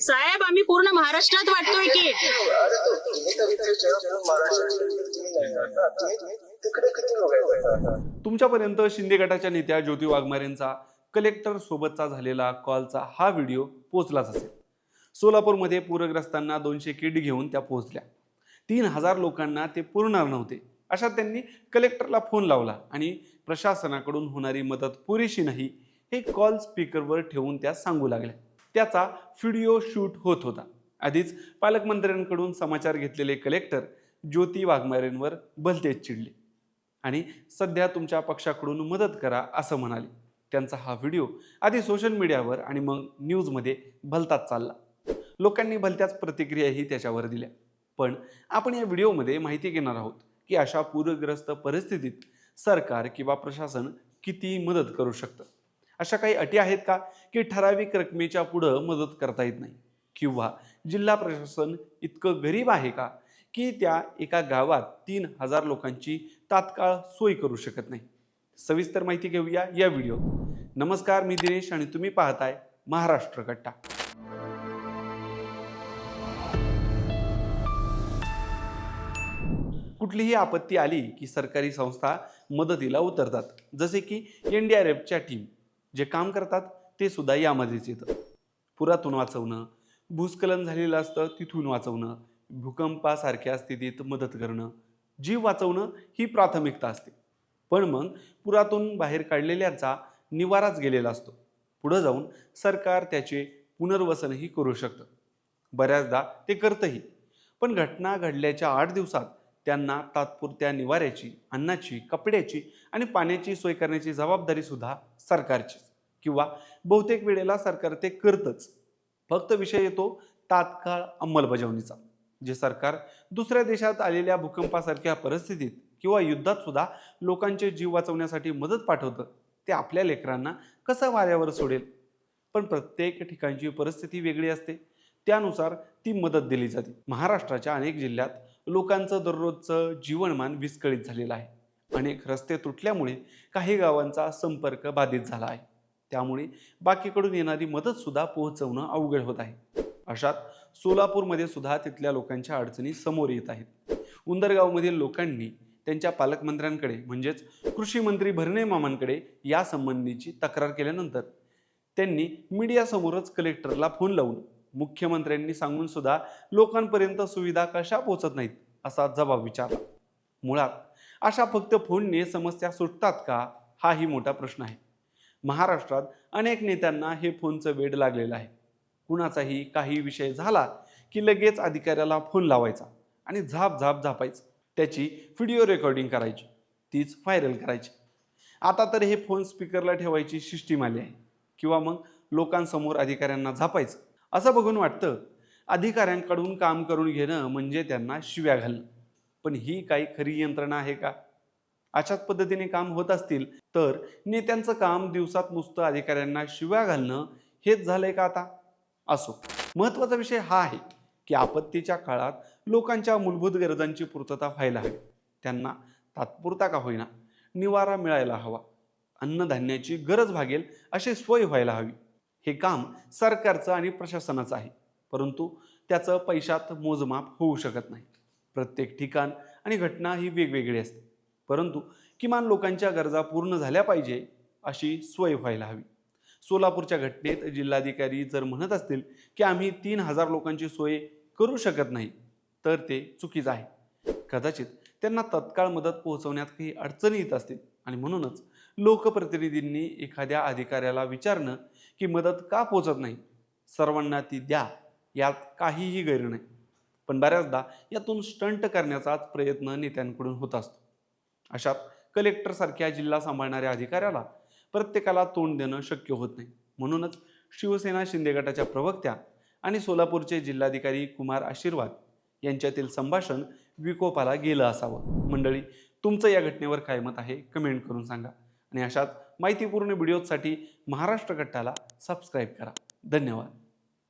साहेब आम्ही पूर्ण महाराष्ट्रात वाटतोय की. तुमच्यापर्यंत शिंदे गटाच्या नेत्या ज्योती वाघमारेंचा कलेक्टर सोबतचा झालेला कॉलचा हा व्हिडिओ पोचलाच असेल. सोलापूरमध्ये पूरग्रस्तांना दोनशे किट घेऊन त्या पोहोचल्या. तीन हजार लोकांना ते पुरणार नव्हते. अशा त्यांनी कलेक्टरला फोन लावला आणि प्रशासनाकडून होणारी मदत पुरेशी नाही हे कॉल स्पीकरवर ठेवून त्या सांगू लागल्या. त्याचा व्हिडिओ शूट होत होता. आधीच पालकमंत्र्यांकडून समाचार घेतलेले कलेक्टर ज्योती वाघमारेंवर भलतेच चिडले. आणि सध्या तुमच्या पक्षाकडून मदत करा असं म्हणाले. त्यांचा हा व्हिडिओ आधी सोशल मीडियावर आणि मग न्यूजमध्ये भलताच चालला. लोकांनी भलत्याच प्रतिक्रियाही त्याच्यावर दिल्या. पण आपण या व्हिडिओमध्ये माहिती घेणार आहोत की अशा पूरग्रस्त परिस्थितीत सरकार किंवा प्रशासन किती मदत करू शकतं? अशा काही अटी आहेत का की ठराविक रकमेच्या पुढं मदत करता येत नाही? किंवा जिल्हा प्रशासन इतकं गरीब आहे का की त्या एका गावात तीन हजार लोकांची तात्काळ सोय करू शकत नाही? सविस्तर माहिती घेऊया या व्हिडिओ नमस्कार मी दिनेश आणि तुम्ही पाहताय महाराष्ट्र कट्टा कुठलीही आपत्ती आली की सरकारी संस्था मदतीला उतरतात. जसे की एन डी टीम जे काम करतात ते सुद्धा यामध्येच येतं. पुरातून वाचवणं भूस्खलन झालेलं असतं तिथून वाचवणं भूकंपासारख्या स्थितीत मदत करणं जीव वाचवणं ही प्राथमिकता असते. पण मग पुरातून बाहेर काढलेल्यांचा निवाराच गेलेला असतो. पुढं जाऊन सरकार त्याचे पुनर्वसनही करू शकतं. बऱ्याचदा ते करतंही. पण घटना घडल्याच्या आठ दिवसात त्यांना तात्पुरत्या निवाऱ्याची अन्नाची कपड्याची आणि पाण्याची सोय करण्याची जबाबदारीसुद्धा सरकारचीच. किंवा बहुतेक वेळेला सरकार ते करतच. फक्त विषय येतो तात्काळ अंमलबजावणीचा. जे सरकार दुसऱ्या देशात आलेल्या भूकंपासारख्या परिस्थितीत किंवा युद्धात सुद्धा लोकांचे जीव वाचवण्यासाठी मदत पाठवतं ते आपल्या लेकरांना कसं वाऱ्यावर सोडेल? पण प्रत्येक ठिकाणची परिस्थिती वेगळी असते. त्यानुसार ती मदत दिली जाते. महाराष्ट्राच्या अनेक जिल्ह्यात लोकांचं दररोजचं जीवनमान विस्कळीत झालेलं आहे. अनेक रस्ते तुटल्यामुळे काही गावांचा संपर्क बाधित झाला आहे. त्यामुळे बाकीकडून येणारी मदतसुद्धा पोहोचवणं अवघड होत आहे. अशात सोलापूरमध्ये सुद्धा तिथल्या लोकांच्या अडचणी समोर येत आहेत. उंदरगावमधील लोकांनी त्यांच्या पालकमंत्र्यांकडे म्हणजेच कृषी मंत्री भरणे मामांकडे यासंबंधीची तक्रार केल्यानंतर त्यांनी मीडियासमोरच कलेक्टरला फोन लावून मुख्यमंत्र्यांनी सांगून सुद्धा लोकांपर्यंत सुविधा कशा पोचत नाहीत असा जबाब विचारला. मुळात अशा फक्त फोनने समस्या सुटतात का हाही मोठा प्रश्न आहे. महाराष्ट्रात अनेक नेत्यांना हे फोनचं वेड लागलेलं आहे. कुणाचाही काही विषय झाला की लगेच अधिकाऱ्याला फोन लावायचा आणि झाप झाप झापायचं. त्याची व्हिडिओ रेकॉर्डिंग करायची तीच व्हायरल करायची. आता तर हे फोन स्पीकरला ठेवायची सिस्टीम आली आहे. किंवा मग लोकांसमोर अधिकाऱ्यांना झापायचं. असं बघून वाटतं. अधिकाऱ्यांकडून काम करून घेणं म्हणजे त्यांना शिव्या घालणं. पण ही काही खरी यंत्रणा आहे का? अशाच पद्धतीने काम होत असतील तर नेत्यांचं काम दिवसात नुसतं अधिकाऱ्यांना शिव्या घालणं हेच झालंय का आता? असो. महत्त्वाचा विषय हा आहे की आपत्तीच्या काळात लोकांच्या मूलभूत गरजांची पूर्तता व्हायला हवी. त्यांना तात्पुरता का होईना? निवारा मिळायला हवा. अन्नधान्याची गरज भागेल अशी सोय व्हायला हवी. हे काम सरकारचं आणि प्रशासनाचं आहे. परंतु त्याचं पैशात मोजमाप होऊ शकत नाही. प्रत्येक ठिकाण आणि घटना ही वेगवेगळी असते. परंतु किमान लोकांच्या गरजा पूर्ण झाल्या पाहिजे अशी सोय व्हायला हवी. सोलापूरच्या घटनेत जिल्हाधिकारी जर म्हणत असतील की आम्ही तीन हजार लोकांची सोय करू शकत नाही तर ते चुकीचं आहे. कदाचित त्यांना तत्काळ मदत पोहोचवण्यात काही अडचणी येत असतील आणि म्हणूनच लोकप्रतिनिधींनी एखाद्या अधिकाऱ्याला विचारणं की मदत का पोचत नाही? सर्वांना ती द्या यात काहीही गैर नाही. पण बऱ्याचदा यातून स्टंट करण्याचाच प्रयत्न नेत्यांकडून होत असतो. अशात कलेक्टरसारख्या जिल्हा सांभाळणाऱ्या अधिकाऱ्याला प्रत्येकाला तोंड देणं शक्य होत नाही. म्हणूनच शिवसेना शिंदे गटाच्या प्रवक्त्या आणि सोलापूरचे जिल्हाधिकारी कुमार आशीर्वाद यांच्यातील संभाषण विकोपाला गेलं असावं. मंडळी तुमचं या घटनेवर काय मत आहे? कमेंट करून सांगा. आणि अशाच माहितीपूर्ण व्हिडिओजसाठी महाराष्ट्र कट्टाला सबस्क्राईब करा. धन्यवाद.